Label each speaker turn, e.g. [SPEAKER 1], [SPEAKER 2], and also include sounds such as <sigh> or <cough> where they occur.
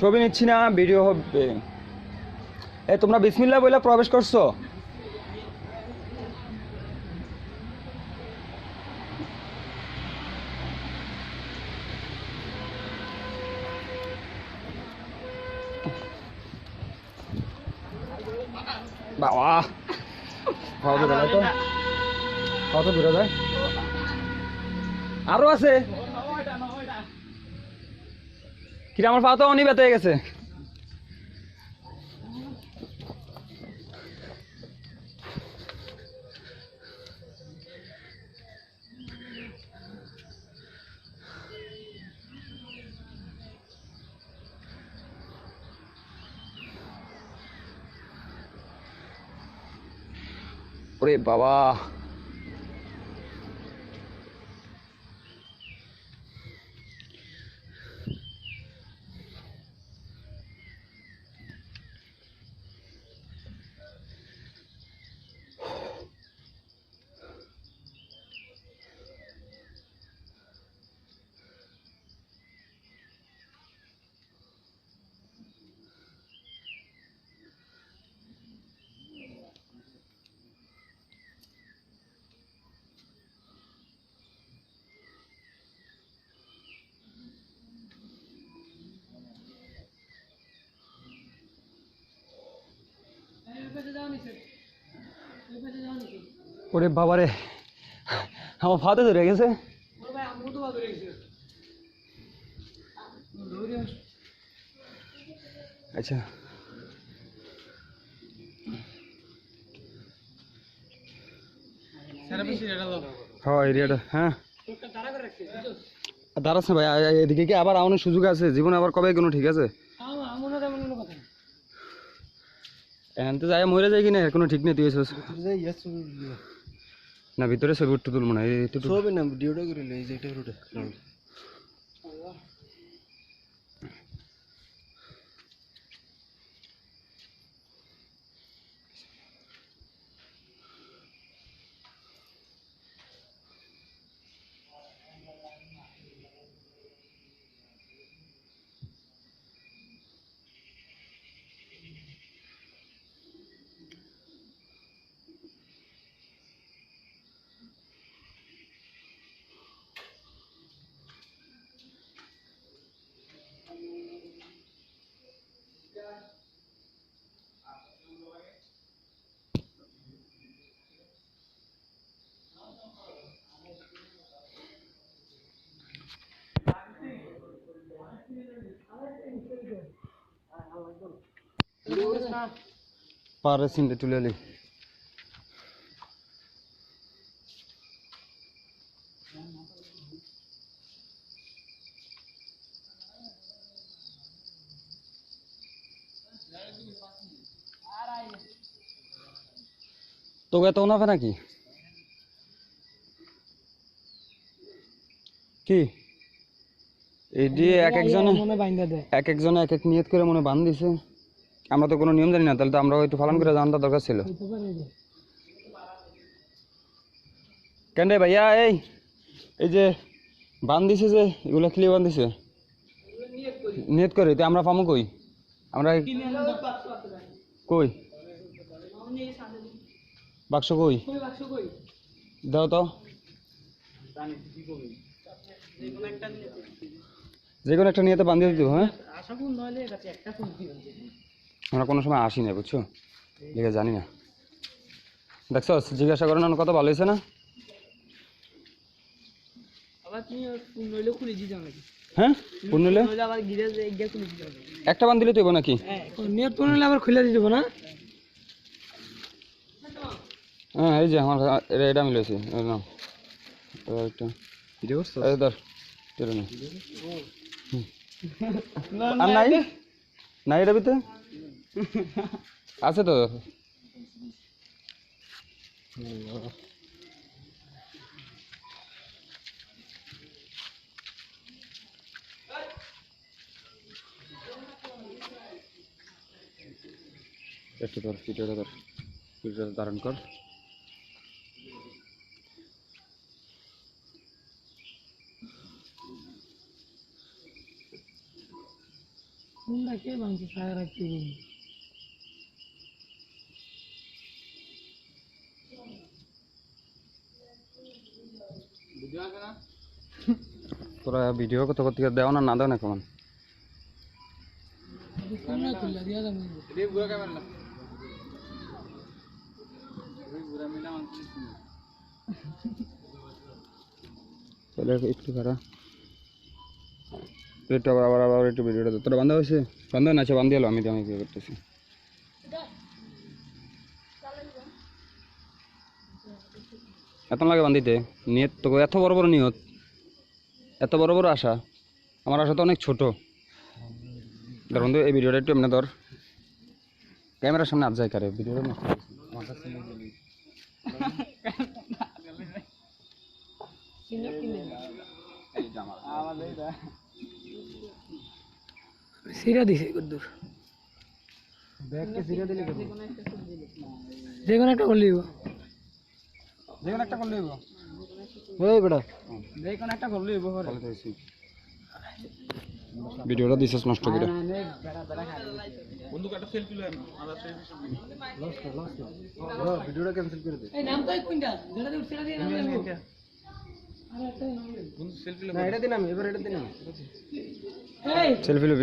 [SPEAKER 1] ছবি নিচ্ছি না ভিডিও হবে। এ, তোমরা বিসমিল্লা বইলা প্রবেশ করছ? বাবা খাওয়া দূরে যায় তো? খাওয়া দূরে যায় আরও আছে। কিরে আমার পা তো অনেক ব্যথা হয়ে গেছে। ওরে বাবা। ওরে বাবারে আমার ফাতে ধরে গেছে। আচ্ছা। হ্যাঁ এরিয়াটা হ্যাঁ। দাঁড়াস ভাই এদিকে কি আবার আমাদের সুযোগ আছে? জীবন আবার কবে কোনো ঠিক আছে? এনতে যায় মরে যায় কিনা কোনো ঠিক নেই তুই এসেছিস। না ভিতরে ছবি উঠতে তুলবো না এই
[SPEAKER 2] ছবি না ভিডিওটা করে লই যে এটা রুটে
[SPEAKER 1] পারে সিনটা তুলে এলি তোকে এত না নাকি কি এই দিয়ে এক একজনে এক একজনে এক এক নিয়ত করে মনে বান দিছে আমরা তো কোনো নিয়ম জানি না তাহলে তো আমরা একটু পালন করে জানতে দরকার ছিল। কেন রে ভাইয়া এই এই যে বান দিছে যে এগুলো খেলে বান দিছে নিয়ত করে তো আমরা পামো কই? আমরা কই? বাক্স কই? দাও তো। যে কোনো একটা নিয়েতে বান্ধিয়ে দিব হ্যাঁ? আমরা কোনো সময় আসি না বুঝছ? লিখে জানি না। দেখছ জিজ্ঞাসা করো না কত ভালো হয়েছে না? হ্যাঁ? একটা বান দিলে তুই নাকি?
[SPEAKER 3] হ্যাঁ নেট ফোন আবার খুলে দিয়ে দেবো না?
[SPEAKER 1] হ্যাঁ এই যে আমার এটা একটা। এই ধর টেনে নে। নাই? নাই এটা ভিতরে? <laughs> আছে তো? একটু ধর ভিডিওটা ধর ভিডিওটা ধারণ কর।
[SPEAKER 3] ফোনটা কে ভাঙছে সারা রাখতে
[SPEAKER 1] তোরা ভিডিও কত কত দেও না না দেও না কেমন
[SPEAKER 3] ফোন না খুললা দিয়া যাবে
[SPEAKER 1] তাহলে একটু খারাপ একটু আবার আবার আবার একটু ভিডিওটা। তোরা বান্ধা হয়েছে? বান্ধা না আছে বান্ধি এলো আমি তো আমি কি করতেছি? এত লাগে বান্ধিতে? নিয়ত তো এত বড় বড় নিয়ত। এত বড় বড় আশা। আমার আশা তো অনেক ছোট। ধর বন্ধু এই ভিডিওটা একটু এমনি ধর। ক্যামেরার সামনে আজ যায় কারে? ভিডিওটা নষ্ট হয়ে আমার কাছে নিয়ে গেলি।
[SPEAKER 3] সিরা দিছে কদ্দুর যে কোনো একটা করলি
[SPEAKER 1] যে কোনো একটা করলে
[SPEAKER 2] ওই বেটা।
[SPEAKER 3] যে কোনো একটা করলি
[SPEAKER 1] ভিডিওটা দিছিস নষ্ট করে।
[SPEAKER 2] ভিডিওটা ক্যান্সেল করে দে।
[SPEAKER 3] এই নাম তো কোনটা যেটা দিয়ে সেটা দিয়ে নাম দেবো আরে একটা নাম
[SPEAKER 2] না এটা দিন আমি এবার এটা দিন আমি
[SPEAKER 1] সেলফি